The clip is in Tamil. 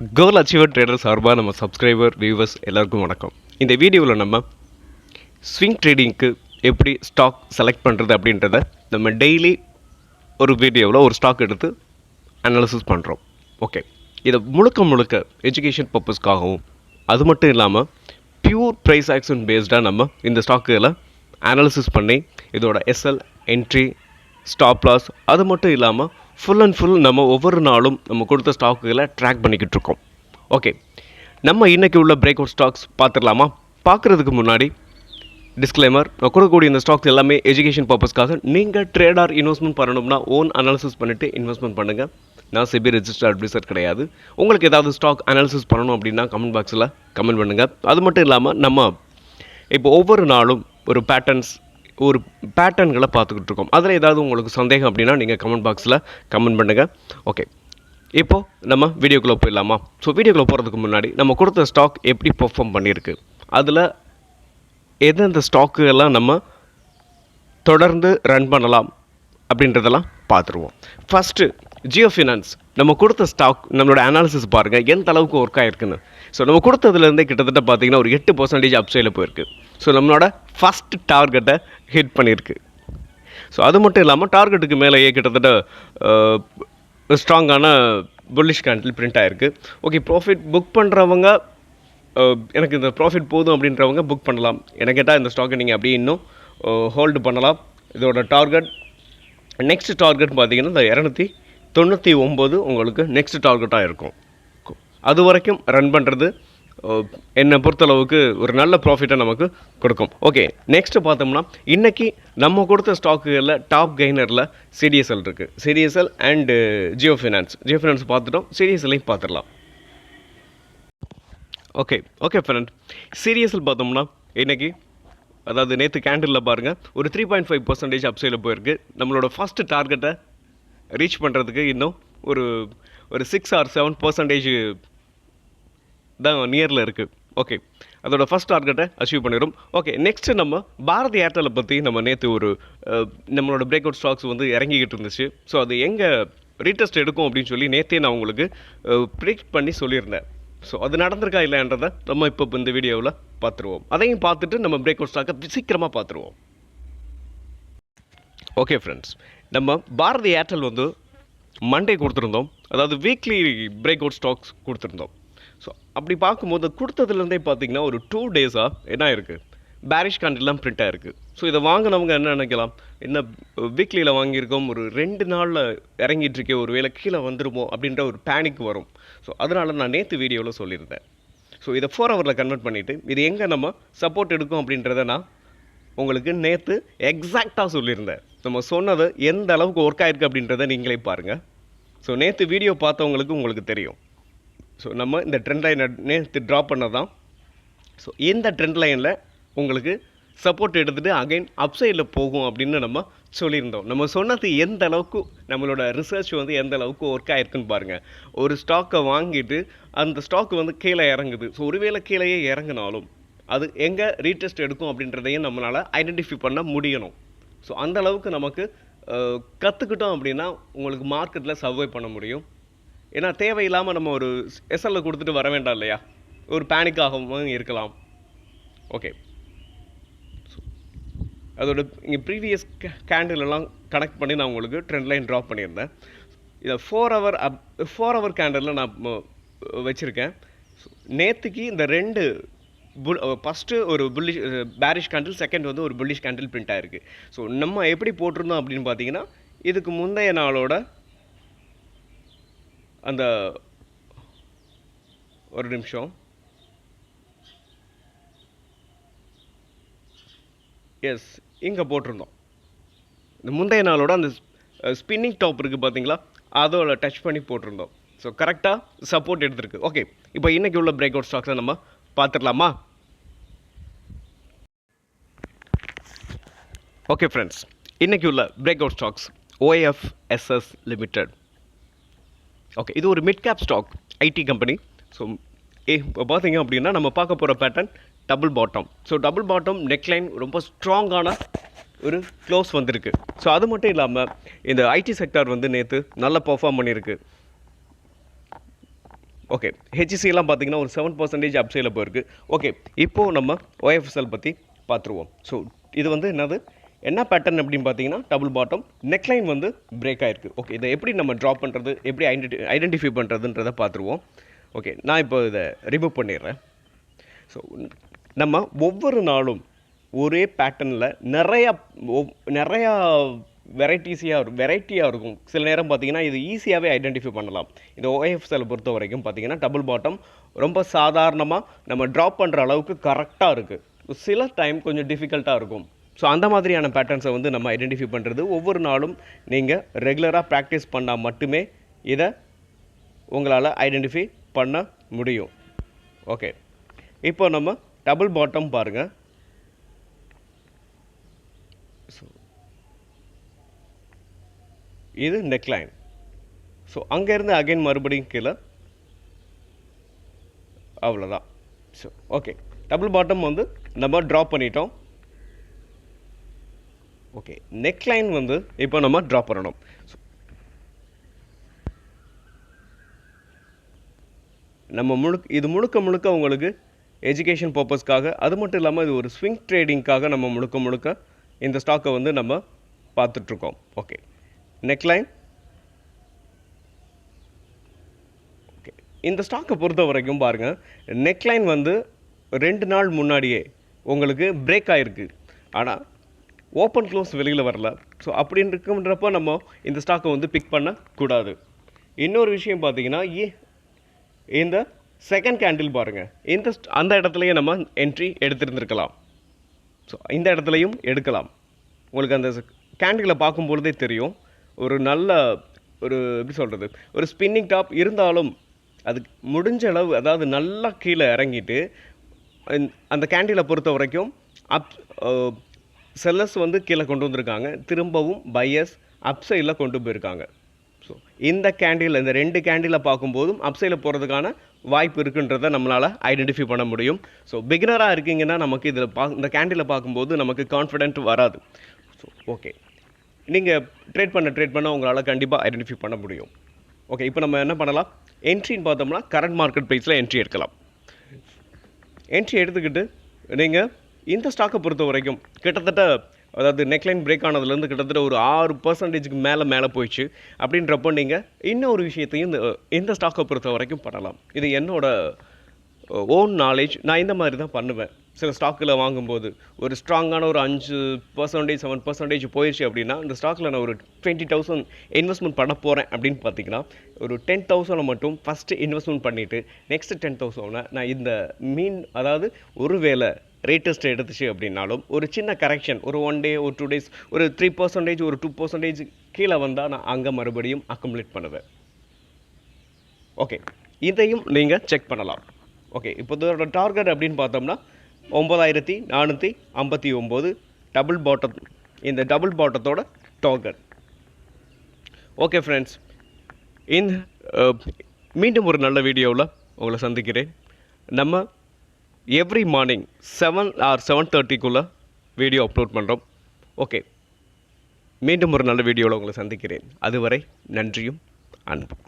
கோல் அச்சீவர் ட்ரேடர் சார்பாக நம்ம சப்ஸ்கிரைபர் வியூவர்ஸ் எல்லாருக்கும் வணக்கம். இந்த வீடியோவில் நம்ம ஸ்விங் ட்ரேடிங்க்கு எப்படி ஸ்டாக் செலக்ட் பண்ணுறது அப்படின்றத நம்ம டெய்லி ஒரு வீடியோவில் ஒரு ஸ்டாக் எடுத்து அனாலிசிஸ் பண்ணுறோம் ஓகே இதை முழுக்க முழுக்க எஜுகேஷன் பர்பஸ்க்காகவும் அது மட்டும் இல்லாமல் பியூர் ப்ரைஸ் ஆக்ஷன் பேஸ்டாக நம்ம இந்த ஸ்டாக்குகளை அனாலிசிஸ் பண்ணி இதோட எஸ்எல் என்ட்ரி ஸ்டாப் லாஸ் அது மட்டும் இல்லாமல் ஃபுல் அண்ட் ஃபுல் நம்ம ஒவ்வொரு நாளும் நம்ம கொடுத்த ஸ்டாக்குகளை ட்ராக் பண்ணிக்கிட்டு இருக்கோம் ஓகே நம்ம இன்றைக்கி உள்ள பிரேக் அவுட் ஸ்டாக்ஸ் பார்த்துடலாமா? பார்க்குறதுக்கு முன்னாடி டிஸ்க்ளைமர் நான் கொடுக்கக்கூடிய இந்த ஸ்டாக்ஸ் எல்லாமே எஜுகேஷன் பர்பஸ்க்காக நீங்கள் ட்ரேடார் இன்வெஸ்ட்மெண்ட் பண்ணணும்னா ஓன் அனாலிசிஸ் பண்ணிவிட்டு இன்வெஸ்ட்மெண்ட் பண்ணுங்கள் நான் சிபி ரெஜிஸ்டர் அட்வைசர் கிடையாது. உங்களுக்கு ஏதாவது ஸ்டாக் அனாலிசிஸ் பண்ணணும் அப்படின்னா கமெண்ட் பாக்ஸில் கமெண்ட் பண்ணுங்கள் அது மட்டும் இல்லாமல் நம்ம இப்போ ஒவ்வொரு நாளும் ஒரு பேட்டர்ன்ஸ் ஒரு பேட்டர்ன்களை பார்த்துக்கிட்டு இருக்கோம் அதில் ஏதாவது உங்களுக்கு சந்தேகம் அப்படின்னா நீங்கள் கமெண்ட் பாக்ஸில் கமெண்ட் பண்ணுங்கள் ஓகே இப்போது நம்ம வீடியோக்குள்ளே போயிடலாமா? ஸோ வீடியோக்குள்ளே போகிறதுக்கு முன்னாடி நம்ம கொடுத்த ஸ்டாக் எப்படி பெர்ஃபார்ம் பண்ணியிருக்கு? அதில் எந்தெந்த ஸ்டாக்கு எல்லாம் நம்ம தொடர்ந்து ரன் பண்ணலாம் அப்படின்றதெல்லாம் பார்த்துருவோம். ஃபஸ்ட்டு ஜியோ ஃபினான்ஸ் நம்ம கொடுத்த ஸ்டாக் நம்மளோட அனாலிசிஸ் பாருங்கள் எந்த அளவுக்கு ஒர்க் ஆகிருக்குன்னு ஸோ நம்ம கொடுத்ததுலேருந்தே கிட்டத்தட்ட பார்த்தீங்கன்னா ஒரு எட்டு பர்சன்டேஜ் அப்சைடில் போயிருக்கு. ஸோ நம்மளோட ஃபஸ்ட் டார்கெட்டை ஹிட் பண்ணியிருக்கு. ஸோ அது மட்டும் இல்லாமல் டார்கெட்டுக்கு மேலேயே கிட்டத்தட்ட ஸ்ட்ராங்கான புல்லிஷ் கேண்டில் பிரிண்ட் ஆகிருக்கு ஓகே ப்ராஃபிட் புக் பண்ணுறவங்க எனக்கு இந்த ப்ராஃபிட் போதும் அப்படின்றவங்க புக் பண்ணலாம். எனக்கு கேட்டால் இந்த ஸ்டாக்கை நீங்கள் அப்படியே இன்னும் ஹோல்டு பண்ணலாம். இதோட டார்கெட் நெக்ஸ்ட் டார்கெட் பார்த்தீங்கன்னா இந்த இரநூத்தி தொண்ணூற்றி ஒம்பது உங்களுக்கு நெக்ஸ்ட் டார்கெட்டாக இருக்கும். அது வரைக்கும் ரன் பண்ணுறது என்னை பொறுத்தளவுக்கு ஒரு நல்ல ப்ராஃபிட்டை நமக்கு கொடுக்கும். ஓகே நெக்ஸ்ட்டு பார்த்தோம்னா இன்றைக்கி நம்ம கொடுத்த ஸ்டாக்குகளில் டாப் கெய்னரில் சிடிஎஸ்எல் இருக்குது CDSL and Jio finance Jio finance பார்த்துட்டோம் சிடிஎஸ்எல்லையும் பார்த்துடலாம். ஓகே ஓகே ஃப்ரெண்ட் சீரியஸில் பார்த்தோம்னா இன்றைக்கி அதாவது நேற்று கேண்டிலில் பாருங்கள் ஒரு த்ரீ பாயிண்ட் ஃபைவ் பர்சன்டேஜ் அப்சைடில் போயிருக்கு. நம்மளோட ஃபஸ்ட்டு டார்கெட்டை ரீச் பண்ணுறதுக்கு இன்னும் ஒரு ஒரு சிக்ஸ் ஆர் செவன் பர்சன்டேஜ் தான் நியரில் இருக்குது ஓகே அதோட ஃபஸ்ட் டார்கெட்டை அச்சீவ் பண்ணிடும் ஓகே நெக்ஸ்ட்டு நம்ம பாரதி ஏர்டெலை பற்றி நம்ம நேற்று ஒரு நம்மளோட பிரேக் அவுட் ஸ்டாக்ஸ் வந்து இறங்கிக்கிட்டு இருந்துச்சு. ஸோ அது எங்கே ரீடெஸ்ட் எடுக்கும் அப்படின்னு சொல்லி நேற்றே நான் உங்களுக்கு ப்ரிடிக்ட் பண்ணி சொல்லியிருந்தேன். ஸோ அது நடந்திருக்கா இல்லைன்றதை நம்ம இப்போ இந்த வீடியோவில் பார்த்துருவோம். அதையும் பார்த்துட்டு நம்ம பிரேக் அவுட் ஸ்டாக்கை சீக்கிரமாக பார்த்துருவோம். ஓகே ஃப்ரெண்ட்ஸ் நம்ம பாரதி ஏர்டெல் வந்து மண்டே கொடுத்துருந்தோம். அதாவது வீக்லி பிரேக் அவுட் ஸ்டாக்ஸ் கொடுத்துருந்தோம். ஸோ அப்படி பார்க்கும்போது கொடுத்ததுலேருந்தே பார்த்தீங்கன்னா ஒரு டூ டேஸாக என்ன இருக்குது பேரிஷ் கண்ட்ரிலாம் பிரிண்ட் ஆகிருக்கு ஸோ இதை வாங்கினவங்க என்ன நினைக்கலாம்? என்ன வீக்லியில் வாங்கியிருக்கோம் ஒரு ரெண்டு நாளில் இறங்கிட்டு இருக்கே ஒரு வேளை கீழே வந்துருமோ அப்படின்ற ஒரு பேனிக் வரும். ஸோ அதனால் நான் நேற்று வீடியோவில் சொல்லியிருந்தேன். ஸோ இதை ஃபோர் ஹவரில் கன்வெர்ட் பண்ணிவிட்டு இது எங்கே நம்ம சப்போர்ட் எடுக்கும் அப்படின்றத நான் உங்களுக்கு நேற்று எக்ஸாக்டாக சொல்லியிருந்தேன். நம்ம சொன்னது எந்த அளவுக்கு ஒர்க் ஆகிருக்கு அப்படின்றத நீங்களே பாருங்கள் ஸோ நேற்று வீடியோ பார்த்தவங்களுக்கு உங்களுக்கு தெரியும். ஸோ நம்ம இந்த ட்ரெண்ட் லைனை நேற்று ட்ரா பண்ணது தான் ஸோ இந்த ட்ரெண்ட் லைனில் உங்களுக்கு சப்போர்ட் எடுத்துகிட்டு அகைன் அப்சைடில் போகும் அப்படின்னு நம்ம சொல்லியிருந்தோம். நம்ம சொன்னது எந்த அளவுக்கு நம்மளோட ரிசர்ச் வந்து எந்த அளவுக்கு ஒர்க் ஆகிருக்குன்னு பாருங்கள் ஒரு ஸ்டாக்கை வாங்கிட்டு அந்த ஸ்டாக் வந்து கீழே இறங்குது. ஸோ ஒருவேளை கீழேயே இறங்கினாலும் அது எங்கே ரீடெஸ்ட் எடுக்கும் அப்படின்றதையும் நம்மளால் ஐடென்டிஃபை பண்ண முடியணும். ஸோ அந்த அளவுக்கு நமக்கு கற்றுக்கிட்டோம் அப்படின்னா உங்களுக்கு மார்க்கெட்டில் சர்வை பண்ண முடியும். ஏன்னா தேவையில்லாமல் நம்ம ஒரு எஸ்எல்ல கொடுத்துட்டு வர வேண்டாம் இல்லையா? ஒரு பேனிக்காகவும் இருக்கலாம். ஓகே அதோட இங்கே ப்ரீவியஸ் கேண்டிலெலாம் கனெக்ட் பண்ணி நான் உங்களுக்கு ட்ரெண்ட் லைன் ட்ராப் பண்ணியிருந்தேன். இதை four hour up four hour கேண்டலில் நான் வச்சுருக்கேன். நேற்றுக்கு இந்த ரெண்டு புல் ஃபஸ்ட்டு ஒரு புல்லிஷ் பேரிஷ் கேண்டில் செகண்ட் வந்து ஒரு புல்லிஷ் கேண்டில் பிரிண்ட் ஆகிருக்கு ஸோ நம்ம எப்படி போட்டிருந்தோம் அப்படின்னு பார்த்தீங்கன்னா இதுக்கு முந்தைய நாளோட அந்த ஒரு நிமிஷம். எஸ் இங்கே போட்டிருந்தோம். இந்த முந்தைய நாளோட அந்த ஸ்பின்னிங் டாப் இருக்குது பார்த்தீங்களா அதோட டச் பண்ணி போட்டிருந்தோம். ஸோ கரெக்டாக சப்போர்ட் எடுத்திருக்கு. ஓகே இப்போ இன்றைக்கி உள்ள பிரேக் அவுட் ஸ்டாக்ஸை நம்ம பார்த்துடலாமா ஓகே ஃப்ரெண்ட்ஸ் இன்றைக்கி உள்ள break out stocks OFSS limited okay இது ஒரு mid cap stock IT company so இப்போ பார்த்தீங்க அப்படின்னா நம்ம பார்க்க போகிற pattern double bottom so double bottom neckline ரொம்ப ஸ்ட்ராங்கான ஒரு க்ளோஸ் வந்திருக்கு. ஸோ அது மட்டும் இல்லாமல் இந்த ஐடி செக்டார் வந்து நேற்று நல்லா பர்ஃபார்ம் பண்ணியிருக்கு ஓகே ஹெச்சிசிலாம் பார்த்தீங்கன்னா ஒரு செவன் பர்சன்டேஜ் அப்சைல போயிருக்கு. ஓகே இப்போது நம்ம ஒய்எஃப்எஸ்எல் பற்றி பார்த்துருவோம் ஸோ இது வந்து என்னது? என்ன பேட்டர்ன் அப்படின்னு பார்த்தீங்கன்னா டபுள் பாட்டம் நெக்லைன் வந்து பிரேக் ஆயிருக்கு. ஓகே இதை எப்படி நம்ம ட்ராப் பண்ணுறது எப்படி ஐடென்டி ஐடென்டிஃபை பண்ணுறதுன்றதை பார்த்துருவோம். ஓகே நான் இப்போ இதை ரிமூவ் பண்ணிடுறேன். ஸோ நம்ம ஒவ்வொரு நாளும் ஒரே பேட்டர்னில் நிறையா நிறையா வெரைட்டிஸியாக வெரைட்டியாக இருக்கும். சில நேரம் பார்த்தீங்கன்னா இது ஈஸியாகவே ஐடென்டிஃபை பண்ணலாம். இந்த ஓஎஃப்எஸ்எல் பொறுத்த வரைக்கும் பார்த்தீங்கன்னா டபுள் பாட்டம் ரொம்ப சாதாரணமாக நம்ம ட்ராப் பண்ணுற அளவுக்கு கரெக்டாக இருக்குது சில டைம் கொஞ்சம் டிஃபிகல்ட்டாக இருக்கும். ஸோ அந்த மாதிரியான பேட்டர்ன்ஸை வந்து நம்ம ஐடென்டிஃபை பண்ணுறது ஒவ்வொரு நாளும் நீங்கள் ரெகுலராக ப்ராக்டிஸ் பண்ணால் மட்டுமே இதை உங்களால் ஐடென்டிஃபை பண்ண முடியும். ஓகே இப்போ நம்ம டபுள் பாட்டம் பாருங்கள் இது நெக்லைன் ஸோ அங்கேருந்து அகைன் மறுபடியும் கீழே. அவ்வளோதான் ஸோ ஓகே டபுள் பாட்டம் வந்து நம்ம ட்ராப் பண்ணிட்டோம். ஓகே நெக்லைன் வந்து இப்போ நம்ம ட்ராப் பண்ணணும். நம்ம முழுக்க இது முழுக்க முழுக்க உங்களுக்கு எஜுகேஷன் பர்பஸ்க்காக அது மட்டும் இல்லாமல் இது ஒரு ஸ்விங் ட்ரேடிங்க்காக நம்ம முழுக்க முழுக்க இந்த ஸ்டாக்கை வந்து நம்ம பார்த்துட்ருக்கோம். ஓகே நெக்லைன் ஓகே இந்த ஸ்டாக்கை பொறுத்த வரைக்கும் பாருங்கள் நெக்லைன் வந்து ரெண்டு நாள் முன்னாடியே உங்களுக்கு பிரேக் ஆகிருக்கு ஆனால் ஓப்பன் க்ளோஸ் வெளியில் வரல. ஸோ அப்படின்னு இருக்குன்றப்போ நம்ம இந்த ஸ்டாக்கை வந்து பிக் பண்ணக்கூடாது. இன்னொரு விஷயம் பார்த்தீங்கன்னா ஏ இந்த செகண்ட் கேண்டில் பாருங்கள் இந்த அந்த இடத்துலையே நம்ம என்ட்ரி எடுத்திருந்துருக்கலாம். ஸோ இந்த இடத்துலையும் எடுக்கலாம். உங்களுக்கு அந்த கேண்டிலை பார்க்கும்பொழுதே தெரியும். ஒரு நல்ல ஒரு எப்படி சொல்கிறது ஒரு ஸ்பின்னிங் டாப் இருந்தாலும் அது முடிஞ்ச அளவு அதாவது நல்லா கீழே இறங்கிட்டு அந்த- அந்த கேண்டிலை பொறுத்த வரைக்கும் அப் செல்லர்ஸ் வந்து கீழே கொண்டு வந்திருக்காங்க. திரும்பவும் பையர்ஸ் அப்சைடில் கொண்டு போயிருக்காங்க. ஸோ இந்த கேண்டில் இந்த ரெண்டு கேண்டிலை பார்க்கும்போதும் அப்சைடில் போகிறதுக்கான வாய்ப்பு இருக்குன்றதை நம்மளால் ஐடென்டிஃபை பண்ண முடியும். ஸோ பிகினராக இருக்கீங்கன்னா நமக்கு இதில் பா இந்த கேண்டில் பார்க்கும்போது நமக்கு கான்ஃபிடென்ட் வராது. ஸோ ஓகே நீங்கள் ட்ரேட் பண்ண ட்ரேட் பண்ண உங்களால் கண்டிப்பாக ஐடென்டிஃபை பண்ண முடியும். ஓகே இப்போ நம்ம என்ன பண்ணலாம்? என்ட்ரின்னு பார்த்தோம்னா கரண்ட் மார்க்கெட் ப்ரைஸில் என்ட்ரி எடுக்கலாம். என்ட்ரி எடுத்துக்கிட்டு நீங்கள் இந்த ஸ்டாக்கை பொறுத்த வரைக்கும் கிட்டத்தட்ட அதாவது நெக்லைன் பிரேக் ஆனதுலேருந்து கிட்டத்தட்ட ஒரு ஆறு பர்சன்டேஜுக்கு மேலே மேலே போயிடுச்சு. அப்படின்றப்போ நீங்கள் இன்னொரு விஷயத்தையும் இந்த இந்த ஸ்டாக்கை பொறுத்த வரைக்கும் பண்ணலாம். இது என்னோட ஓன் நாலேஜ் நான் இந்த மாதிரி தான் பண்ணுவேன். சில ஸ்டாக்கில் வாங்கும்போது ஒரு ஸ்ட்ராங்கான ஒரு அஞ்சு பர்சன்டேஜ் செவன் பர்சன்டேஜ் போயிடுச்சு அப்படின்னா இந்த ஸ்டாக்கில் நான் ஒரு டுவெண்ட்டி தௌசண்ட் இன்வெஸ்ட்மெண்ட் பண்ண போகிறேன் அப்படின்னு பார்த்தீங்கன்னா ஒரு டென் தௌசண்டை மட்டும் ஃபஸ்ட்டு இன்வெஸ்ட்மெண்ட் பண்ணிவிட்டு நெக்ஸ்ட் டென் தௌசண்டை நான் இந்த மீன் அதாவது ஒருவேளை ரேட்டஸ்ட் எடுத்துச்சு அப்படின்னாலும் ஒரு சின்ன கரெக்ஷன் ஒரு ஒன் டே ஒரு டூ டேஸ் ஒரு த்ரீ பர்சன்டேஜ் ஒரு டூ பர்சன்டேஜ் கீழே வந்தால் நான் அங்கே மறுபடியும் அக்குமுலேட் பண்ணுவேன். ஓகே இதையும் நீங்கள் செக் பண்ணலாம். ஓகே இப்போ இதோட டார்கெட் அப்படின்னு பார்த்தோம்னா ஒம்பதாயிரத்தி நானூற்றி ஐம்பத்தி ஒம்பது டபுள் பாட்டம் இந்த டபுள் பாட்டத்தோட டார்கெட் ஓகே ஃப்ரெண்ட்ஸ் இந்த மீண்டும் ஒரு நல்ல வீடியோவில் உங்களை சந்திக்கிறேன். நம்ம every morning seven or seven தேர்ட்டிக்குள்ளே video upload பண்ணுறோம் ஓகே மீண்டும் ஒரு நல்ல வீடியோவில் உங்களை சந்திக்கிறேன். அதுவரை நன்றியும் அன்பும்.